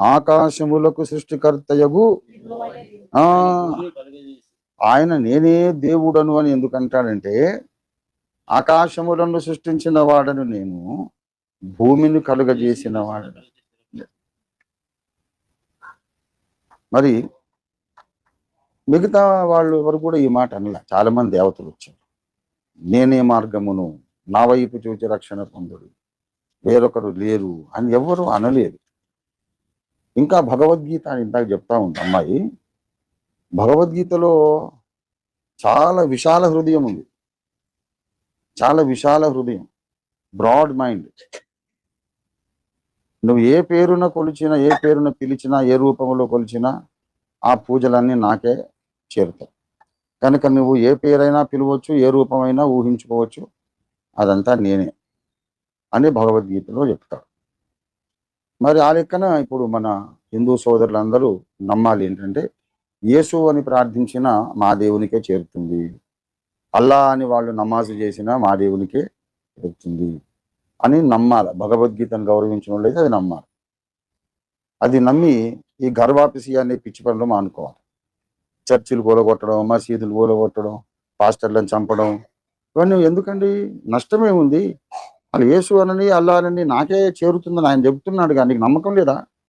ఆకాశములకు సృష్టికర్తయగు. ఆ ఆయన నేనే దేవుడను అని ఎందుకంటాడంటే ఆకాశములను సృష్టించిన వాడను నేను భూమిని కలుగజేసిన వాడను. మరి మిగతా వాళ్ళు ఎవరు కూడా ఈ మాట అనలే. చాలా మంది దేవతలు వచ్చారు. నేనే మార్గమును నా వైపు చూచి రక్షణ పొందుడు. వేరొకరు లేరు అని ఎవరు అనలేరు ఇంకా భగవద్గీత అని ఇందాక చెప్తా ఉంది అమ్మాయి. భగవద్గీతలో చాలా విశాల హృదయం ఉంది. చాలా విశాల హృదయం. Broad mind. నువ్వు ఏ పేరున కొలిచినా ఏ పేరున పిలిచినా ఏ రూపంలో కొలిచినా ఆ పూజలన్నీ నాకే చేరుతాయి. కనుక నువ్వు ఏ పేరైనా పిలవచ్చు ఏ రూపమైనా ఊహించుకోవచ్చు. అదంతా నేనే అని భగవద్గీతలో చెప్తాడు మరి ఆ లెక్కన ఇప్పుడు మన హిందూ సోదరులందరూ నమ్మాలి ఏంటంటే యేసు అని ప్రార్థించిన మా దేవునికే చేరుతుంది. అల్లా అని వాళ్ళు నమాజు చేసినా మా దేవునికే చేరుతుంది అని నమ్మాలి. భగవద్గీతను గౌరవించిన వాళ్ళైతే అది నమ్మాలి. అది నమ్మి ఈ గర్వాపిసి అనే పిచ్చి పనులు మానుకోవాలి. చర్చిలు కూలగొట్టడం మసీదులు కూలగొట్టడం పాస్టర్లను చంపడం ఇవన్నీ ఎందుకండి? నష్టమే ఉంది. వాళ్ళు యేసు అనని అల్లా అనని నాకే చేరుతుందని ఆయన చెబుతున్నాడు కానీ నీకు నమ్మకం లేదా?